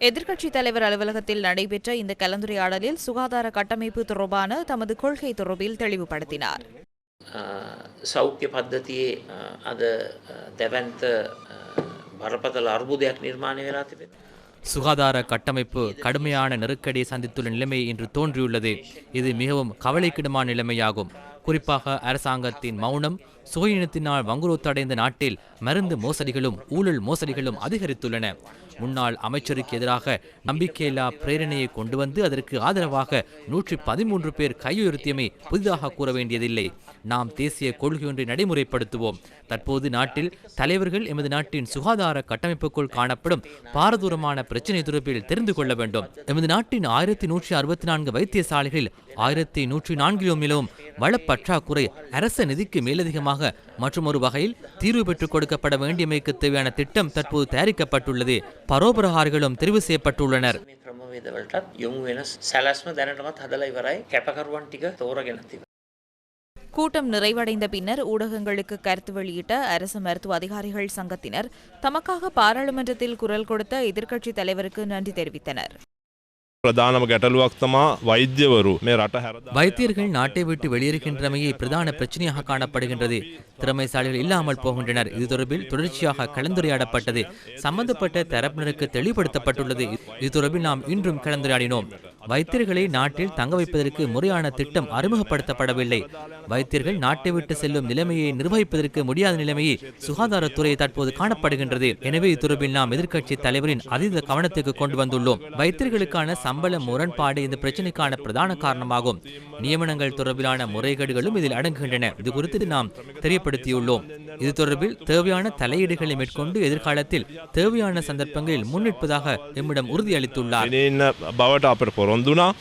எதிர்க்கட்சித் தலைவர் அலுவலகத்தில் நடைபெற்ற இந்த கலந்துரையாடலில் சுகாதார கட்டமைப்பு தொடர்பான தமது கொள்கை தொடர்பில் தெளிவுபடுத்தினார் අ, සෞඛ්‍ය පද්ධතියේ අ, අද අ, දැවන්ත අ, බරපතල අර්බුදයක් නිර්මාණය වෙලා තිබෙන. சுகாதார கட்டமைப்பு கடுமையான நெருக்கடியை சந்தித்துள்ள நிலைமை இன்று தோன்றியுள்ளது இது மிகவும் கவலைக்கிடமான நிலைமையாகும் குறிப்பாக அரசாங்கத்தின் மௌனம் சுகையினத்தினால் வங்குரோத்தடைந்த நாட்டில் மருந்து மோசடிகளும் ஊழல் மோசடிகளும் அதிகரித்துள்ளன முன்னாள் அமைச்சருக்கு எதிராக நம்பிக்கையில்லா பிரேரணையை கொண்டு வந்து அதற்கு ஆதரவாக நூற்றி பதிமூன்று பேர் கையுயர்த்தியமை புதிதாக கூற வேண்டியதில்லை. நாம் தேசிய கொள்கை ஒன்றை நடைமுறைப்படுத்துவோம். தற்போது நாட்டில் தலைவர்கள் எமது நாட்டின் சுகாதார கட்டமைப்புக்குள் காணப்படும் பாரதூரமான பிரச்சினை தொடர்பில் தெரிந்து கொள்ள வேண்டும். எமது நாட்டின் ஆயிரத்தி நூற்றி அறுபத்தி நான்கு வைத்தியசாலைகளில் ஆயிரத்தி நூற்றி நான்கிலும் நிலவும் வளப்பற்றாக்குறை அரச நிதிக்கு மேலதிகமாக மற்றும் ஒரு வகையில் தீர்வு பெற்றுக் கொடுக்கப்பட வேண்டியமைக்கு தேவையான திட்டம் தற்போது தயாரிக்கப்பட்டுள்ளது. பரோபரகாரிகளும் தெரிவு செய்யப்பட்டுள்ளனர் මේ ක්‍රමවේදවලටත් යොමු වෙන සැලැස්ම දැනටමත් හදලා ඉවරයි කැපකරුවන් ටික තෝරගෙන තිබ. கூட்டம் நிறைவடைந்த பின்னர் ஊடகங்களுக்கு கருத்து வெளியிட்ட அரசு மருத்துவ அதிகாரிகள் சங்கத்தினர் தமக்காக பாராளுமன்றத்தில் குரல் கொடுத்த எதிர்க்கட்சித் தலைவருக்கு நன்றி தெரிவித்தனர் ප්‍රධානම ගැටලුවක් තමා වෛද්‍යවරු මේ රට හැරද வைத்தியர்கள் நாட்டை விட்டு வெளியேறுகின்றமையே பிரதான பிரச்சனையாக காணப்படுகின்றது திறமைசாலிகள் இல்லாமல் போகின்றனர் இது தொடர்பில் தொடர்ச்சியாக கலந்துரையாடப்பட்டது சம்பந்தப்பட்ட தரப்பினருக்கு தெளிவுபடுத்தப்பட்டுள்ளது இது தொடர்பில் நாம் இன்றும் கலந்துரையாடினோம் வைத்தியர்களை நாட்டில் தங்க வைப்பதற்கு முறையான திட்டம் அறிமுகப்படுத்தப்படவில்லை. வைத்தியர்கள் நாட்டை விட்டு செல்லும் நிலைமையை நிர்வகிப்பதற்கு முடியாத நிலைமையை சுகாதாரத்துறை தற்போது காணப்படுகின்றது. எனவே இது தொடர்பில் நாம் எதிர்க்கட்சி தலைவரின் அதீத கவனத்துக்கு கொண்டு வந்துள்ளோம். வைத்தியர்களுக்கான சம்பள முரண்பாடு இந்த பிரச்சனைக்கான பிரதான காரணமாகும். நியமனங்கள் தொடர்பிலான முறைகேடுகளும் இதில் அடங்குகின்றன. இது குறித்து நாம் தெரியப்படுத்தியுள்ளோம். இது தொடர்பில் தேவையான தலையீடுகளை மேற்கொண்டு எதிர்காலத்தில் தேவையான சந்தர்ப்பங்களில் முன்னிற்பதாக எம்மிடம் உறுதியளித்துள்ளார். හඳුනා